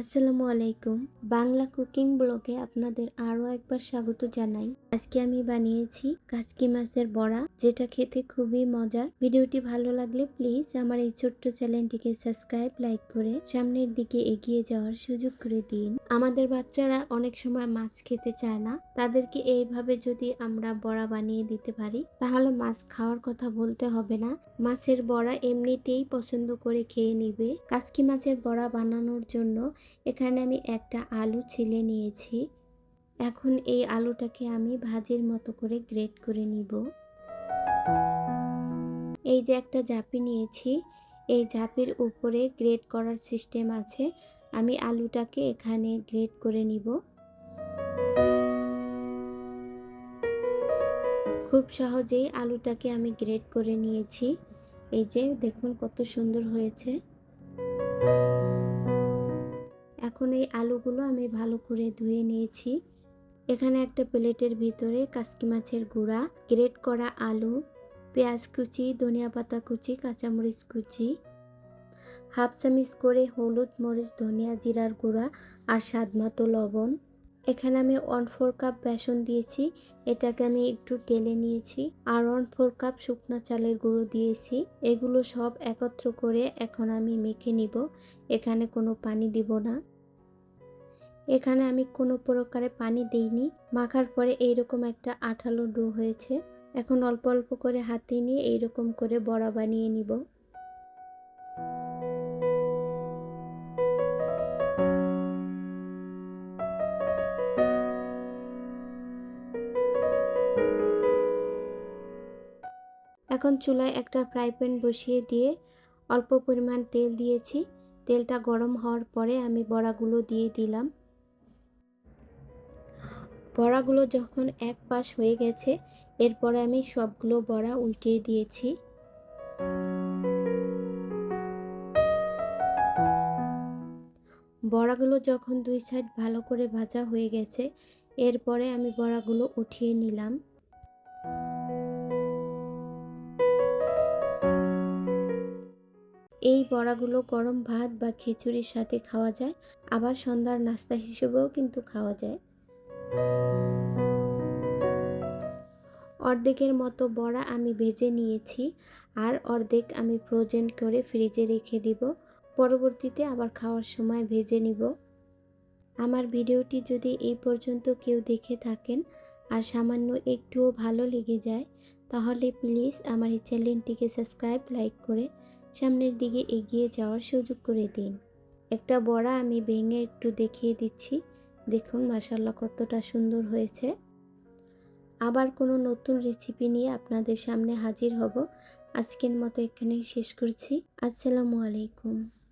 আসসালামু আলাইকুম। বাংলা কুকিং ব্লগে আপনাদের আরও একবার স্বাগত জানাই। আজকে আমি বানিয়েছি কাচকি মাছের বড়া, যেটা খেতে খুবই মজার। ভিডিওটি ভালো লাগলে প্লিজ আমার এই ছোট্ট চ্যানেলটিকে সাবস্ক্রাইব, লাইক করে সামনের দিকে এগিয়ে যাওয়ার সুযোগ করে দিন। আমাদের বাচ্চারা অনেক সময় মাছ খেতে চায় না। তাদেরকে এইভাবে যদি আমরা বড়া বানিয়ে দিতে পারি, তাহলে মাছ খাওয়ার কথা বলতে হবে না। মাছের বড়া এমনিতেই পছন্দ করে খেয়ে নিবে। কাচকি মাছের বড়া বানানোর জন্য এখানে আমি একটা আলু ছিলে নিয়েছি। এখন এই আলুটাকে আমি ভাজির মতো করে গ্রেট করে নিব। এই যে একটা জাপি নিয়েছি, এই জাপির উপরে গ্রেট করার সিস্টেম আছে। আমি আলুটাকে এখানে গ্রেট করে নিব। খুব সহজেই আলুটাকে আমি গ্রেট করে নিয়েছি। এই যে দেখুন কত সুন্দর হয়েছে। এখন এই আলুগুলো আমি ভালো করে ধুয়ে নিয়েছি। এখানে একটা প্লেটের ভিতরে কাসকি মাছের গুঁড়া, গ্রেট করা আলু, পেঁয়াজ কুচি, ধনিয়া পাতা কুচি, কাঁচামরিচ কুচি, হাফ চামিচ করে হলুদ মরিচ, ধনিয়া জিরার গুঁড়া আর স্বাদ মতো লবণ। এখানে আমি ওয়ান ফোর কাপ বেসন দিয়েছি, এটাকে আমি একটু টেলে নিয়েছি আর ওয়ান ফোর কাপ শুকনো চালের গুঁড়ো দিয়েছি। এগুলো সব একত্র করে এখন আমি মেখে নিব, এখানে কোনো পানি দিব না। এখানে আমি কোনো প্রকারে পানি দিইনি। মাখার পরে এইরকম একটা আঠালো ডো হয়েছে। এখন অল্প অল্প করে হাতে নিয়ে এইরকম করে বড়া বানিয়ে নিব। এখন চুলায় একটা ফ্রাই প্যান বসিয়ে দিয়ে অল্প পরিমাণ তেল দিয়েছি। তেলটা গরম হওয়ার পরে আমি বড়াগুলো দিয়ে দিলাম। বড়াগুলো যখন এক পাশ হয়ে গেছে, এরপরে আমি সবগুলো বড়া উল্টিয়ে দিয়েছি। বড়াগুলো যখন দুই সাইড ভালো করে ভাজা হয়ে গেছে, এরপরে আমি বড়াগুলো উঠিয়ে নিলাম। এই বড়াগুলো গরম ভাত বা খিচুড়ির সাথে খাওয়া যায়, আবার সন্ধ্যার নাস্তা হিসেবেও কিন্তু খাওয়া যায়। অর্ধেকের মতো বড়া আমি ভেজে নিয়েছি, আর অর্ধেক আমি ফ্রোজেন করে ফ্রিজে রেখে দিব। পরবর্তীতে আবার খাওয়ার সময় ভেজে নিব। আমার ভিডিওটি যদি এই পর্যন্ত কেউ দেখে থাকেন আর সামান্য একটুও ভালো লেগে যায়, তাহলে প্লিজ আমার এই চ্যানেলটিকে সাবস্ক্রাইব লাইক করে সামনের দিকে এগিয়ে যাওয়ার সুযোগ করে দিন। একটা বড়া আমি ভেঙে একটু দেখিয়ে দিচ্ছি। দেখুন মাসাল্লাহ কতটা সুন্দর হয়েছে। আবার কোনো নতুন রেসিপি নিয়ে আপনাদের সামনে হাজির হব। আজকের মতো এখানেই শেষ করছি। আসসালামু আলাইকুম।